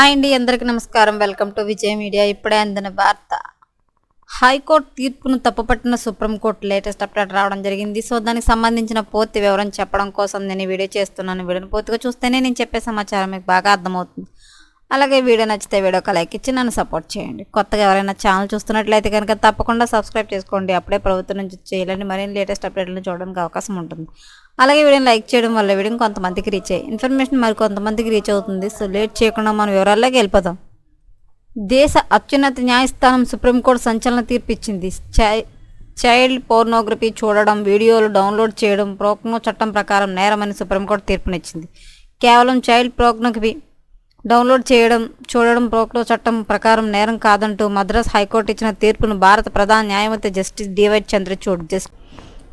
Hi అండి అందరికీ నమస్కారం. Welcome to Vijay media. ఇప్పుడే అందిన వార్త. హైకోర్టు తీర్పును తప్పుపట్టిన సుప్రీంకోర్టు లేటెస్ట్ అప్డేట్ రావడం జరిగింది. సో దానికి సంబంధించిన పూర్తి వివరం చెప్పడం కోసం నేను వీడియో చేస్తున్నాను. వీడియోని పూర్తిగా చూస్తేనే నేను చెప్పే సమాచారం మీకు బాగా అర్థమవుతుంది. అలాగే వీడియో నచ్చితే వీడియోకి లైక్ ఇచ్చి నన్ను సపోర్ట్ చేయండి. కొత్తగా ఎవరైనా ఛానల్ చూస్తున్నట్లయితే కనుక తప్పకుండా సబ్స్క్రైబ్ చేసుకోండి. అప్పుడే ప్రభుత్వం నుంచి చేయాలని మరిన్ని లేటెస్ట్ అప్డేట్లను చూడడానికి అవకాశం ఉంటుంది. అలాగే వీడియోని లైక్ చేయడం వల్ల వీడియో కొంతమందికి రీచ్ అయ్యి ఇన్ఫర్మేషన్ మరి కొంతమందికి రీచ్ అవుతుంది. సో లేట్ చేయకుండా మనం వివరాల్లోకి వెళ్ళిపోదాం. దేశ అత్యున్నత న్యాయస్థానం సుప్రీంకోర్టు సంచలన తీర్పు ఇచ్చింది చై- చైల్డ్ పోర్నోగ్రఫీ చూడడం వీడియోలు డౌన్లోడ్ చేయడం ప్రోక్నో చట్టం ప్రకారం నేరమని సుప్రీంకోర్టు తీర్పునిచ్చింది. కేవలం చైల్డ్ ప్రోగ్నోగ్రఫీ డౌన్లోడ్ చేయడం చూడడం ప్రోక్నో చట్టం ప్రకారం నేరం కాదంటూ మద్రాస్ హైకోర్టు ఇచ్చిన తీర్పును భారత ప్రధాన న్యాయమూర్తి జస్టిస్ డివై చంద్రచూడ్ జస్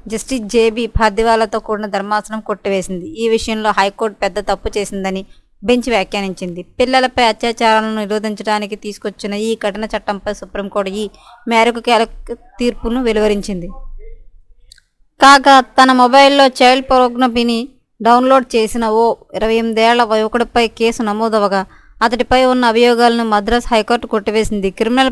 జస్టిస్ జేబీ ఫాదివాలాతో కూడిన ధర్మాసనం కొట్టివేసింది. ఈ విషయంలో హైకోర్టు పెద్ద తప్పు చేసిందని బెంచ్ వ్యాఖ్యానించింది. పిల్లలపై అత్యాచారాలను నిరోధించడానికి తీసుకొచ్చిన ఈ కఠిన చట్టంపై సుప్రీంకోర్టు ఈ మేరకు కీలక తీర్పును వెలువరించింది. కాగా తన మొబైల్లో చైల్డ్ పోర్నోగ్రఫీని డౌన్లోడ్ చేసిన ఓ ఇరవై ఎనిమిదేళ్ళ యువకుడిపై కేసు నమోదవగా అతడిపై ఉన్న అభియోగాలను మద్రాస్ హైకోర్టు కొట్టివేసింది. క్రిమినల్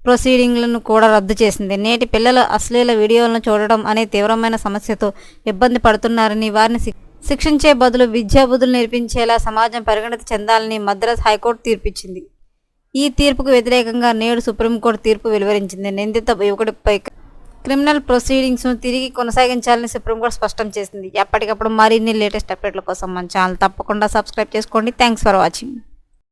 ప్రొసీడింగ్లను కూడా రద్దు చేసింది. నేటి పిల్లలు అశ్లీల వీడియోలను చూడడం అనే తీవ్రమైన సమస్యతో ఇబ్బంది పడుతున్నారని వారిని శిక్షించే బదులు విద్యాబుద్ధులు నేర్పించేలా సమాజం పరిగణిత చెందాలని మద్రాస్ హైకోర్టు తీర్పిచ్చింది. ఈ తీర్పుకు వ్యతిరేకంగా నేడు సుప్రీంకోర్టు తీర్పు వెలువరించింది. నిందిత యువకుడిపై క్రిమినల్ ప్రొసీడింగ్స్ను తిరిగి కొనసాగించాలని సుప్రీంకోర్టు స్పష్టం చేసింది. ఎప్పటికప్పుడు మరిన్ని లేటెస్ట్ అప్డేట్ల కోసం మన ఛానల్ తప్పకుండా సబ్స్క్రైబ్ చేసుకోండి. Thanks for watching.